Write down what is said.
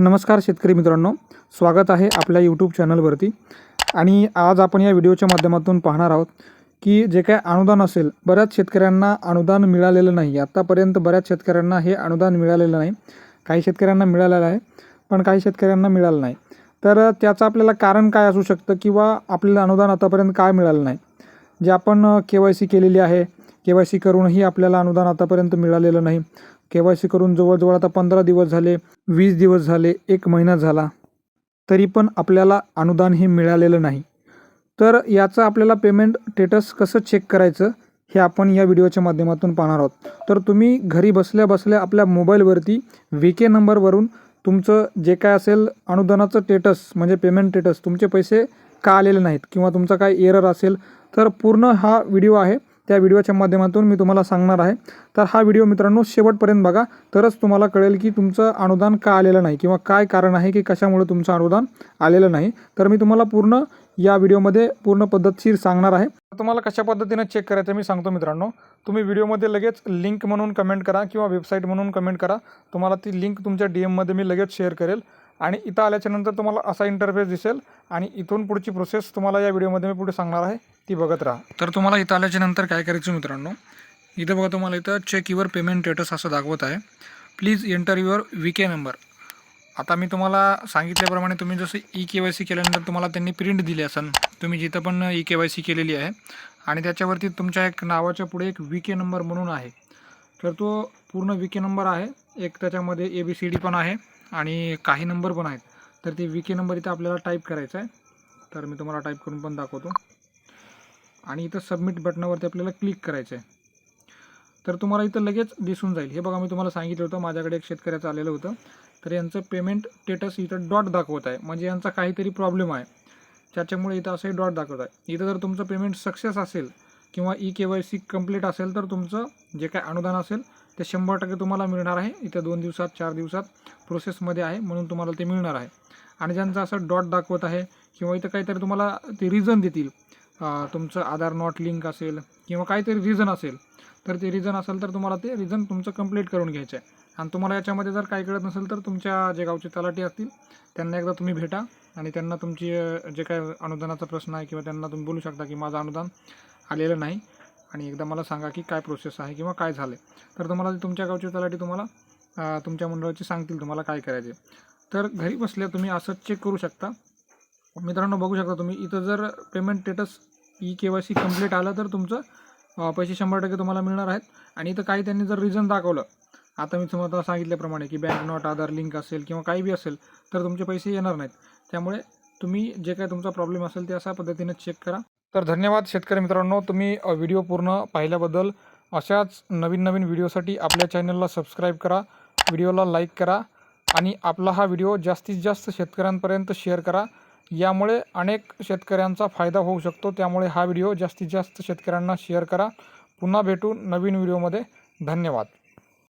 नमस्कार शेतकरी मित्रांनो स्वागत आहे आपल्या यूट्यूब चॅनलवरती. आणि आज आपण या व्हिडिओच्या माध्यमातून पाहणार आहोत की जे काय अनुदान असेल बऱ्याच शेतकऱ्यांना अनुदान मिळालेलं नाही. आत्तापर्यंत बऱ्याच शेतकऱ्यांना हे अनुदान मिळालेलं नाही. काही शेतकऱ्यांना मिळालेलं आहे पण काही शेतकऱ्यांना मिळालं नाही. तर त्याचं आपल्याला कारण काय असू शकतं किंवा आपल्याला अनुदान आतापर्यंत काय मिळालं नाही? जे आपण के वाय सी केलेली आहे के वाय सी करूनही आपल्याला अनुदान आतापर्यंत मिळालेलं नाही. के वाय सी करून जवळजवळ आता पंधरा दिवस झाले वीस दिवस झाले एक महिना झाला तरी पण आपल्याला अनुदान हे मिळालेलं नाही. तर याचं आपल्याला पेमेंट स्टेटस कसं चेक करायचं हे आपण या व्हिडिओच्या माध्यमातून पाहणार आहोत. तर तुम्ही घरी बसल्या बसल्या आपल्या मोबाईलवरती व्ही के नंबरवरून तुमचं जे काय असेल अनुदानाचं स्टेटस म्हणजे पेमेंट स्टेटस तुमचे पैसे का आलेले नाहीत किंवा तुमचा काय एरर असेल तर पूर्ण हा व्हिडिओ आहे. त्या व्हिडिओच्या माध्यमातून मी तुम्हाला सांगणार आहे. तर हा व्हिडिओ मित्रांनो शेवटपर्यंत बघा. तरच तुम्हाला कळेल की तुमचं अनुदान का आलेलं नाही किंवा काय कारण आहे की कशामुळे तुमचं अनुदान आलेलं नाही. तर मी तुम्हाला पूर्ण या व्हिडिओमध्ये पूर्ण पद्धतशीर सांगणार आहे. तुम्हाला कशा पद्धतीनं चेक करायचं मी सांगतो मित्रांनो. तुम्ही व्हिडिओमध्ये लगेच लिंक म्हणून कमेंट करा किंवा वेबसाईट म्हणून कमेंट करा. तुम्हाला ती लिंक तुमच्या डी एममध्ये मी लगेच शेअर करेल. आणि इथं आल्याच्यानंतर तुम्हाला असा इंटरफेस दिसेल आणि इथून पुढची प्रोसेस तुम्हाला या व्हिडिओमध्ये मी पुढे सांगणार आहे. ती बघत राहा. तर तुम्हाला इथं आल्याच्यानंतर काय करायचं मित्रांनो? इथं बघा तुम्हाला इथं चेक युअर पेमेंट स्टेटस असं दाखवत आहे. Please enter your V K number आता मी तुम्हाला सांगितल्याप्रमाणे तुम्ही जसं ई के वाय सी केल्यानंतर तुम्हाला त्यांनी प्रिंट दिली असन तुम्ही जिथं पण ई के वाय सी केलेली आहे आणि त्याच्यावरती तुमच्या एक नावाच्या पुढे एक वी के नंबर म्हणून आहे. तर तो पूर्ण वी के नंबर आहे. एक त्याच्यामध्ये ए बी सी डी पण आहे आणि काही नंबर पण आहेत. तर ते वी के नंबर इथं आपल्याला टाईप करायचा आहे. तर मी तुम्हाला टाईप करून पण दाखवतो. आणि इथं सबमिट बटनावरती आपल्याला क्लिक करायचं आहे. तर तुम्हाला इथं लगेच दिसून जाईल. हे बघा मी तुम्हाला सांगितलं होतं माझ्याकडे एक शेतकऱ्याचं आलेलं होतं. तर यांचं पेमेंट स्टेटस इथं डॉट दाखवत आहे. म्हणजे यांचा काहीतरी प्रॉब्लेम आहे. त्याच्यामुळे इथं असंही डॉट दाखवत आहे. इथं जर तुमचं पेमेंट सक्सेस असेल किंवा E K Y C complete असेल तर तुमचं जे काय अनुदान असेल ते शंभर टक्के तुम्हाला मिळणार आहे. इथं दोन दिवसात चार दिवसात प्रोसेसमध्ये आहे म्हणून तुम्हाला ते मिळणार आहे. आणि ज्यांचं असं डॉट दाखवत आहे किंवा इथं काहीतरी तुम्हाला ते रिझन देतील. तुमचं आधार नॉट लिंक असेल किंवा काहीतरी रिझन असेल तर ते रिझन असेल तर तुम्हाला ते रिझन तुमचं कंप्लीट करून घ्यायचं आहे. आणि तुम्हाला याच्यामध्ये जर काही कळत नसेल तर तुमच्या जे गावचे तलाठी असतील त्यांना एकदा तुम्ही भेटा आणि त्यांना तुमची जे काय अनुदानाचा प्रश्न आहे किंवा त्यांना तुम्ही बोलू शकता की माझं अनुदान आलेलं नाही आणि एकदा मला सांगा की काय प्रोसेस आहे किंवा काय झालं तर तुम्हाला तुमच्या गावचे तलाठी तुम्हाला तुमच्या मंडळाची सांगतील तुम्हाला काय करायचे तर घरी बसल्या तुम्ही असं चेक करू शकता. मित्रांनो बघू शकता तुम्ही इथं जर payment status E K Y C complete आलं तर तुमचं पैसे शंभर टक्के तुम्हाला मिळणार आहेत. आणि इथं काही त्यांनी जर रिझन दाखवलं आता मी तुम्हाला सांगितल्याप्रमाणे की बँक नोट आधार लिंक असेल किंवा काही बी असेल तर तुमचे पैसे येणार नाहीत. त्यामुळे तुम्ही जे काय तुमचा प्रॉब्लेम असेल ते अशा पद्धतीने चेक करा. तर धन्यवाद शेतकरी मित्रांनो. तुम्ही व्हिडिओ पूर्ण पाहिल्याबद्दल अशाच नवीन नवीन व्हिडिओसाठी आपल्या चॅनलला सबस्क्राईब करा व्हिडिओला लाईक करा आणि आपला हा व्हिडिओ जास्तीत जास्त शेतकऱ्यांपर्यंत शेअर करा. यामुळे अनेक शेतकऱ्यांचा फायदा होऊ शकतो. त्यामुळे हा व्हिडिओ जास्तीत जास्त शेतकऱ्यांना शेअर करा. पुन्हा भेटू नवीन व्हिडिओमध्ये. धन्यवाद.